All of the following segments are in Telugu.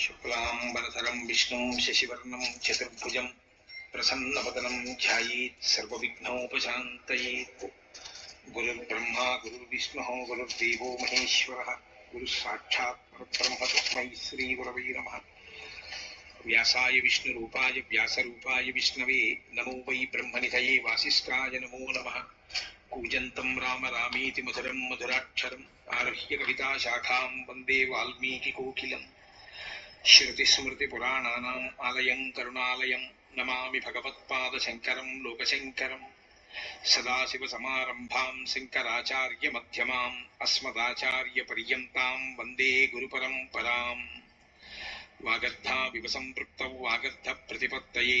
शुक्लाम्बरधरं विष्णु, शशिवर्ण, चतुर्भुज प्रसन्न पदनम सर्वविघ्नोपशान्तयेत् गुरुर्ब्रह्मा, गुरुर्विष्णुः, गुरुर्देवो महेश्वरः, गुरुस्साक्षात् परब्रह्म तस्मै श्रीगुरवे नमः। व्यासाय विष्णुरूपाय, व्यासरूपाय विष्णवे, नमो वै ब्रह्म ब्रह्मनिधये वासीय नमो नम। कूजन्तं राम मधुरम मधुरं मधुराक्षरम् आरभ्य कविताशाखां वंदे वाल्मीकिकोकिलम्। వందే వాల్మీకి కోకిలం శృతిస్మృతిపురాణానాం ఆలయం కరుణాలయం నమామి భగవత్పాదశంకరం లోకశంకరం సదాశివసమారంభాం శంకరాచార్యమధ్యమాం అస్మదాచార్యపర్యంతాం వందే గురుపరంపరాం వాగర్ధావివ సంపృక్తౌ వాగర్ధ ప్రతిపత్తయే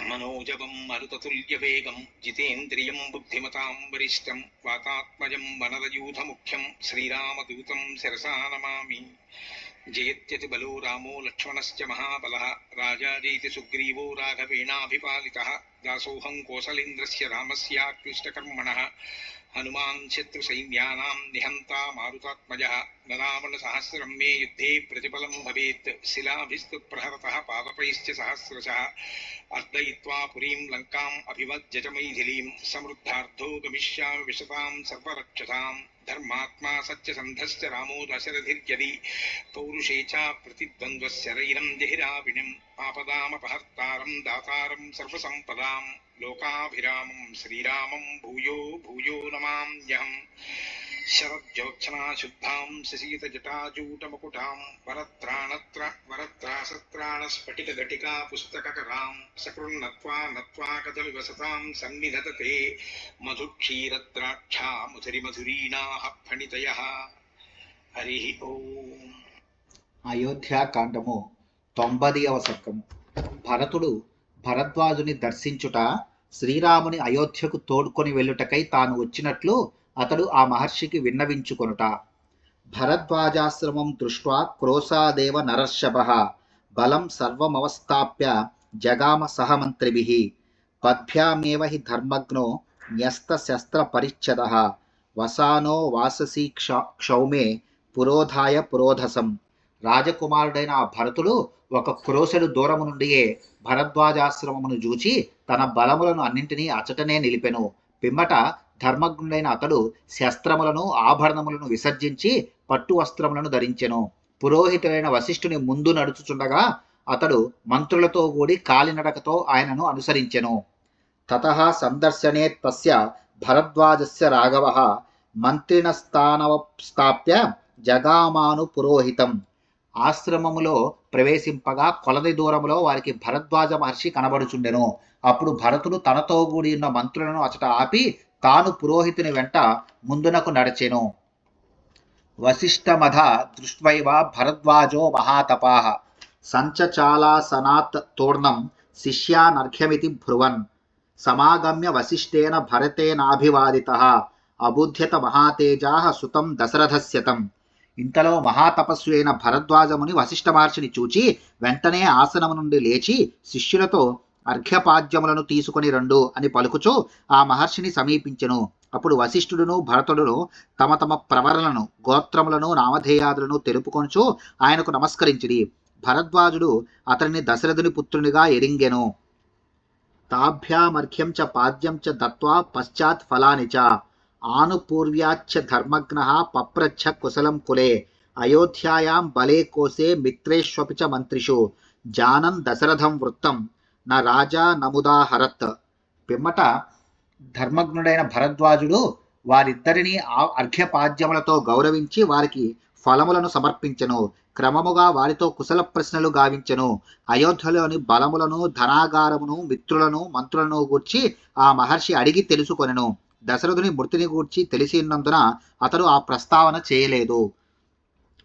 मनोजपम् मरुततुल्यवेगम् जितेन्द्रियम् बुद्धिमताम् वरिष्ठम् वातात्मजम् वनरयूथमुख्यम् श्रीरामदूतम् शिरसा नमामि। जयत्यति बलो रामो लक्ष्मणश्च महाबलः। राजा जयति सुग्रीवो राघवेणाभिपालितः। दासोऽहम् कोसलेन्द्रस्य रामस्याक्लिष्टकर्मणः हनुमान् शत्रुसैन्यानां निहन्ता मारुतात्मजः नरावणसहस्रं मे युद्धे प्रतिफलं भवेत्। शिलाभिस्तुप्रहरतः पादपैश्च सहस्रशः। अर्दयित्वा पुरीं लङ्काम् अभिवज्यज मैथिलीं समृद्धार्थो गमिष्यामि विशतां सर्वरक्षतां धर्मात्मा सत्यसन्धश्च रामो दशरथिर्यदि। पौरुषे च प्रतिद्वन्द्वस्य रैनं जहिराविणिम्। आपदामपहर्तारं दातारं सर्वसम्पदाम्। లోకాభిరామం శ్రీరామం భూయో భూయో నమామ్యహం శరజ్యోత్సనా శుద్ధాం శశీతజటాజూటముకుటాం. వరత్రాణత్ర వరత్రాసత్రాణ వరత్రాసత్రాణస్ఫటికఘటికా పుస్తకకరాం సకృన్నత్వా నత్వా కదలి వసతాం సన్నిధతతే మధుక్షీరద్రాక్షా ముధురిమధురీణాః ఫణితయः. హరి ఓం. అయోధ్యాకాండము తొంభదియవ సర్గము భరతుడు భరద్వాజుని దర్శించుట శ్రీరాముని అయోధ్యకు తోడుకొని వెళ్ళుటకై తాను వచ్చినట్లు అతడు ఆ మహర్షికి విన్నవించుకొనుట. భరద్వాజాశ్రమం దృష్ట్వా క్రోశాదేవ నరర్షభ బలం సర్వమవస్థాప్య జగామ సహమంత్రిభిః పద్భ్యామేవ హి ధర్మగ్నో న్యస్తశస్త్ర పరిచ్ఛద వసానో వాససి క్ష క్షౌమే పురోధాయ పురోధసం. రాజకుమారుడైన ఆ భరతుడు ఒక క్రోశడు దూరము నుండియే భరద్వాజాశ్రమమును చూచి తన బలములను అన్నింటినీ అచటనే నిలిపెను. పిమ్మట ధర్మజ్ఞుడైన అతడు శస్త్రములను ఆభరణములను విసర్జించి పట్టు వస్త్రములను ధరించెను. పురోహితుడైన వశిష్ఠుని ముందు నడుచుచుండగా అతడు మంత్రులతో కూడి కాలినడకతో ఆయనను అనుసరించెను. తత సందర్శనే తస్య భరద్వాజస్య రాఘవ. మంత్రిణస్థానవస్థాప్య జగామాను పురోహితం. ఆశ్రమములో ప్రవేశింపగా కొలది దూరములో వారికి భరద్వాజ మహర్షి కనబడుచుండెను. అప్పుడు భరతుడు తనతో కూడి ఉన్న మంత్రులను అచట ఆపి తాను పురోహితుని వెంట ముందునకు నడిచెను. వశిష్ఠమధ దృష్ట్వైవ భరద్వాజో మహాతపా. సంచచాలాసనాత్ తూర్ణం శిష్యానర్ఘ్యమితి భ్రువన్ సమాగమ్య వశిష్ఠేన భరతేనాభివాదిత. అబుధ్యత మహాతేజా సుతం దశరథస్యతం. ఇంతలో మహాతపస్సు అయిన భరద్వాజముని వశిష్ఠ మహర్షిని చూచి వెంటనే ఆసనము నుండి లేచి శిష్యులతో అర్ఘ్యపాద్యములను తీసుకొని రండు అని పలుకుచూ ఆ మహర్షిని సమీపించెను. అప్పుడు వశిష్ఠుడును భరతుడును తమ తమ ప్రవరణను గోత్రములను నామధేయాదులను తెలుపుకొనుచు ఆయనకు నమస్కరించిరి. భరద్వాజుడు అతనిని దశరథుని పుత్రునిగా ఎరింగెను. తాభ్యామర్ఘ్యం చ పాద్యం చ దత్వా పశ్చాత్ ఫలాని చ. ఆనుపూర్వ్యాచ్చ ధర్మజ్ఞ పప్రచ్ఛ కుశలం కులే అయోధ్యాయాం బలే కోసే మిత్రేష్వపి చ మంత్రిషు జానం దశరథం వృత్తం నా రాజా నముదాహరత్. పిమ్మట ధర్మజ్ఞుడైన భరద్వాజుడు వారిద్దరిని ఆ అర్ఘ్యపాద్యములతో గౌరవించి వారికి ఫలములను సమర్పించెను. క్రమముగా వారితో కుశల ప్రశ్నలు గావించెను. అయోధ్యలోని బలములను ధనాగారమును మిత్రులను మంత్రులను గూర్చి ఆ మహర్షి అడిగి తెలుసుకొనెను. దశరథుని మృతిని గూర్చి తెలిసినందున అతడు ఆ ప్రస్తావన చేయలేదు.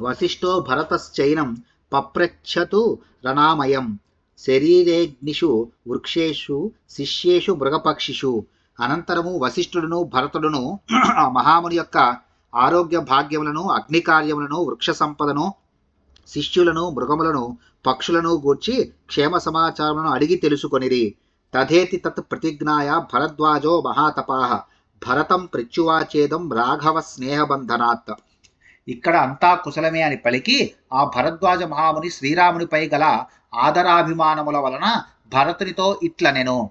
వశిష్ఠో భరతశ్చైనం పప్రచ్చతు రణామయం. శరీరేగ్నిషు వృక్షేషు శిష్యేషు మృగపక్షిషు. అనంతరము వశిష్ఠుడును భరతుడును ఆ మహాముని యొక్క ఆరోగ్య భాగ్యములను అగ్ని కార్యములను వృక్ష సంపదను శిష్యులను మృగములను పక్షులను గూర్చి క్షేమ సమాచారములను అడిగి తెలుసుకొనిరి. తథేతి తత్ ప్రతిజ్ఞాయ భరద్వాజో మహాతపాహ భరతం ప్రత్యువాచేదం రాఘవ స్నేహబంధనాత్. ఇక్కడ అంతా కుశలమే అని పలికి ఆ భరద్వాజ మహాముని శ్రీరామునిపై గల ఆదరాభిమానముల వలన భరతునితో ఇట్లనెను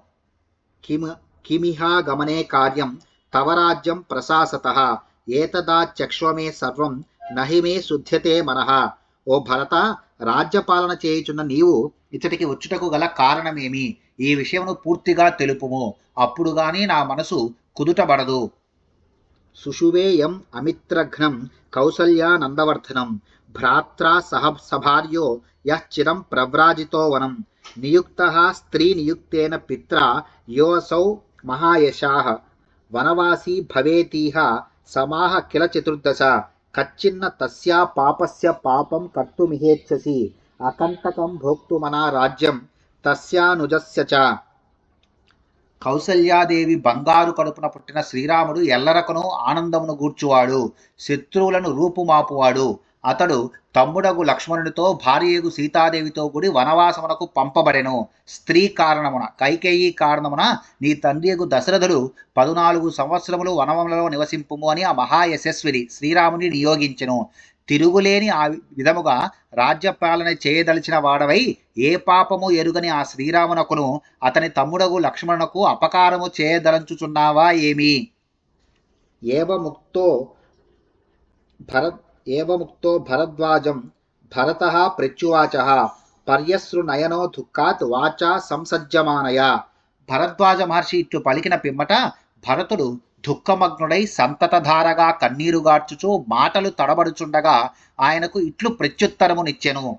కిమ కిమిహా గమనే కార్యం తవ రాజ్యం ప్రశాసత. ఏతదాచక్ష్వమే సర్వం నహిమే శుద్ధ్యతే మనః. ఓ భరత రాజ్యపాలన చేయుచున్న నీవు ఇతడికి వచ్చుటకు గల కారణమేమి? ఈ విషయమును పూర్తిగా తెలుపుము. అప్పుడు గాని నా మనసు కుదుటబడదు సుషువేయం అమిత్రఘ్నం కౌసల్యానందవర్ధనం భ్రాత్రా సహ సభార్యో యః ప్రవ్రాజితో వనం నియుక్త స్త్రీ నియుక్తేన పిత్ర యోసౌ మహాయశా వనవాసీ భవేతీహ సమాహ కిల చతుర్దశ కచ్చిన్న తస్యా పాపస్య పాపం కర్తుమిహేచ్ఛసి అకంటకం భోక్తుమనా రాజ్యం తస్యానుజస్య చ కౌసల్యాదేవి బంగారు కడుపున పుట్టిన శ్రీరాముడు ఎల్లరకను ఆనందమును గూర్చువాడు శత్రువులను రూపుమాపువాడు అతడు తమ్ముడగు లక్ష్మణునితో భార్యగు సీతాదేవితో కూడి వనవాసమునకు పంపబడెను. స్త్రీ కారణమున కైకేయి కారణమున నీ తండ్రియగు దశరథుడు పదునాలుగు సంవత్సరములు వనములలో నివసింపుము అని ఆ మహాయశస్విని శ్రీరాముని నియోగించెను. తిరుగులేని ఆ విధముగా రాజ్యపాలన చేయదలిచిన వాడవై ఏ పాపము ఎరుగని ఆ శ్రీరామునకును అతని తమ్ముడగు లక్ష్మణునకు అపకారము చేయదలంచుచున్నావా ఏమి? ఏవముక్తో భరత్ ఏవముక్తో భరద్వాజం భరత ప్రత్యువాచ పర్యశ్రునయనో దుఃఖాత్ వాచా సంసజ్జమానయ. భరద్వాజ మహర్షి ఇట్లు పలికిన పిమ్మట భరతుడు దుఃఖమగ్నుడై సంతతధారగా కన్నీరుగార్చుచూ మాటలు తడబడుచుండగా ఆయనకు ఇట్లు ప్రత్యుత్తరమునిచ్చెను.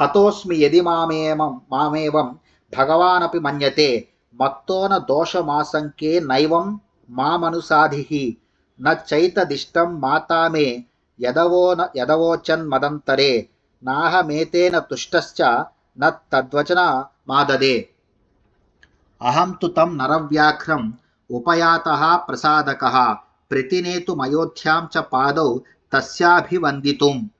హతోస్మి యది మామేమం మామేవం? భగవానపి మన్యతే. మత్తోన దోషమాసంకే నైవం మామనుసాధి న చైతదిష్టం మాతామే. యదవో న యదవోచన్ మదంతరే. నాహమేతేన తుష్టశ్చ. న తద్వచన మాదదే. అహం తు తం నరవ్యాఘ్రం. ఉపయాత ప్రసాదక. ప్రతినేతుమయోధ్యాం చ పాదౌ తస్యాభివందితుం.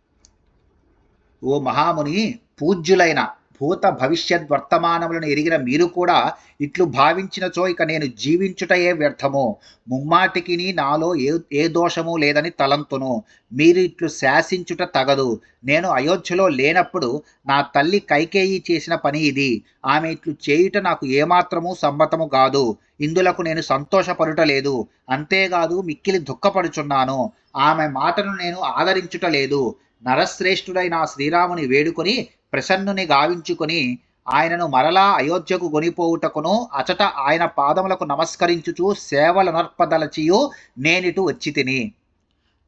ఓ మహాముని పూజ్యులైన భూత భవిష్యత్ వర్తమానములను ఎరిగిన మీరు కూడా ఇట్లు భావించినచో ఇక నేను జీవించుటయే వ్యర్థము. ముమ్మాటికిని నాలో ఏ ఏ దోషము లేదని తలంతును. మీరు ఇట్లు శాసించుట తగదు. నేను అయోధ్యలో లేనప్పుడు నా తల్లి కైకేయి చేసిన పని ఇది. ఆమె ఇట్లు చేయుట నాకు ఏమాత్రము సమ్మతము కాదు. ఇందులకు నేను సంతోషపడుట లేదు అంతేకాదు మిక్కిలి దుఃఖపడుచున్నాను. ఆమె మాటను నేను ఆదరించుట లేదు. నరశ్రేష్ఠుడైన శ్రీరాముని వేడుకొని ప్రసన్నుని గావించుకొని ఆయనను మరలా అయోధ్యకు గొనిపోవుటకును అచట ఆయన పాదములకు నమస్కరించుచు సేవలనర్పదలచియు నేనిటు వచ్చి తిని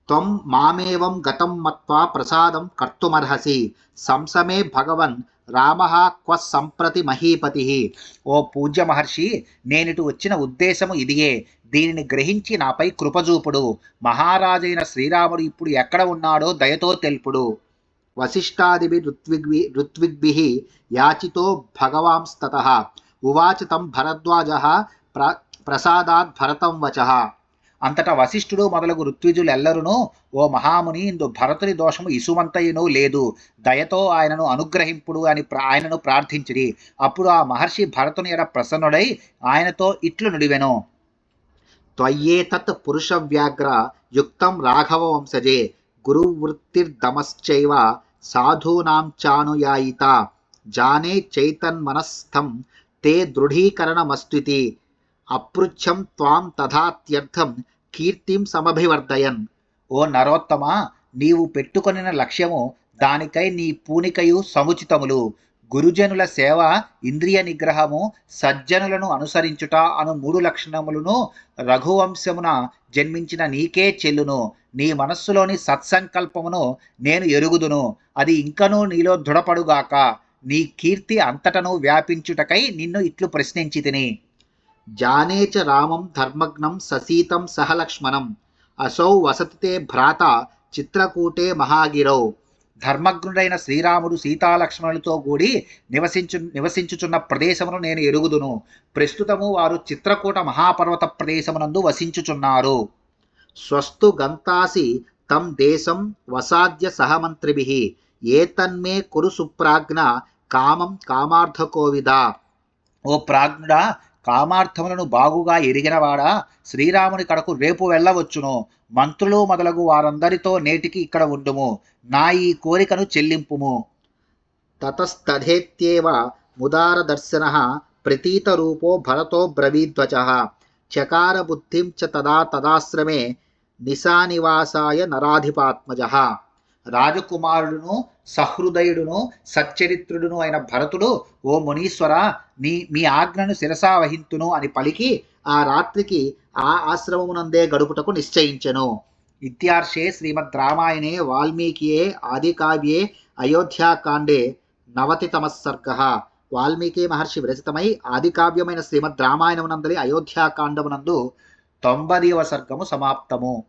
త్వం మామేవం గతం మత్వా ప్రసాదం కర్తుమర్హసి. సంసమే భగవన్ రామ క్వ సంప్రతి మహీపతి. ఓ పూజ్య మహర్షి నేనిటు వచ్చిన ఉద్దేశము ఇదియే. దీనిని గ్రహించి నాపై కృపజూపుడు మహారాజైన శ్రీరాముడు ఇప్పుడు ఎక్కడ ఉన్నాడో దయతో తెలుపుడు. వశిష్టాదిభి ఋత్విగ్భి ఋత్విగ్భిः యాచితో భగవాంస్తత. ఉవాచ తం భరద్వాజ ప్ర ప్రసాదాత్ భరతం వచః. అంతటా వశిష్ఠుడు మొదలగు ఋత్విజులెల్లరును ఓ మహాముని ఇందు భరతుని దోషము ఇసుమంతయును లేదు. దయతో ఆయనను అనుగ్రహింపుడు అని ఆయనను ప్రార్థించిరి. అప్పుడు ఆ మహర్షి భరతుని ఎడ ప్రసన్నుడై ఆయనతో ఇట్లు నుడివెను. త్వయ్యేతత్ పురుషవ్యాఘ్ర యుక్తం రాఘవ వంశజే. గురువృత్తిర్దమశ్చైవ సాధూనాం చానుయాయిత జానే చైతన్మనస్థం తే దృఢీకరణమస్తుతి అపృచ్ఛం త్వాం తథాత్యర్థం కీర్తిం సమభివర్ధయన్. ఓ నరోత్తమ నీవు పెట్టుకొనిన లక్ష్యము దానికై నీ పూనికయు సముచితములు. గురుజనుల సేవ ఇంద్రియ నిగ్రహము సజ్జనులను అనుసరించుట అను మూడు లక్షణములను రఘువంశమున జన్మించిన నీకే చెల్లును. నీ మనస్సులోని సత్సంకల్పమును నేను ఎరుగుదును. అది ఇంకనూ నీలో దృఢపడుగాక. నీ కీర్తి అంతటను వ్యాపించుటకై నిన్ను ఇట్లు ప్రశ్నించి తిని. జానేచ రామం ధర్మగ్నం ససీతం సహలక్ష్మణం. అసౌ వసతితే భ్రాత చిత్రకూటే మహాగిరౌ. ధర్మజ్ఞుడైన శ్రీరాముడు సీతాలక్ష్మణులతో కూడి నివసించు నివసించుచున్న ప్రదేశమును నేను ఎరుగుదును. ప్రస్తుతము వారు చిత్రకూట మహాపర్వత ప్రదేశమునందు వసించుచున్నారు. స్వస్తు గంతాసి తం దేశం వసాద్య సహమంత్రిభి. ఏతన్మే కురు సుప్రాజ్ఞ కామం కామార్థకోవిద ఓ ప్రాజ్ఞుడా కామార్థములను బాగుగా ఎరిగినవాడా? శ్రీరాముని కడకు రేపు వెళ్ళవచ్చును. మంత్రులు మొదలగు వారందరితో నేటికి ఇక్కడ ఉండుము. నా ఈ కోరికను చెల్లింపుము. తతస్తథేత్యేవ ముదార దర్శన ప్రతీత రూపో భరతో బ్రవీధ్వజ చకార బుద్ధిం చ తదా తదాశ్రమే నిశానివాసాయ నరాధిపాత్మజ. రాజకుమారుడును సహృదయుడును సచ్చరిత్రుడును అయిన భరతుడు ఓ మునీశ్వర నీ మీ ఆజ్ఞను శిరసావహింతును అని పలికి ఆ రాత్రికి ఆ ఆశ్రమమునందే గడుపుటకు నిశ్చయించెను. ఇత్యార్షే శ్రీమద్ రామాయణే వాల్మీకియే ఆదికావ్యే అయోధ్యాకాండే నవతితమ సర్గ. వాల్మీకి మహర్షి విరచితమై ఆదికావ్యమైన శ్రీమద్ రామాయణమునందలి అయోధ్యాకాండమునందు తొంభదివ సర్గము సమాప్తము.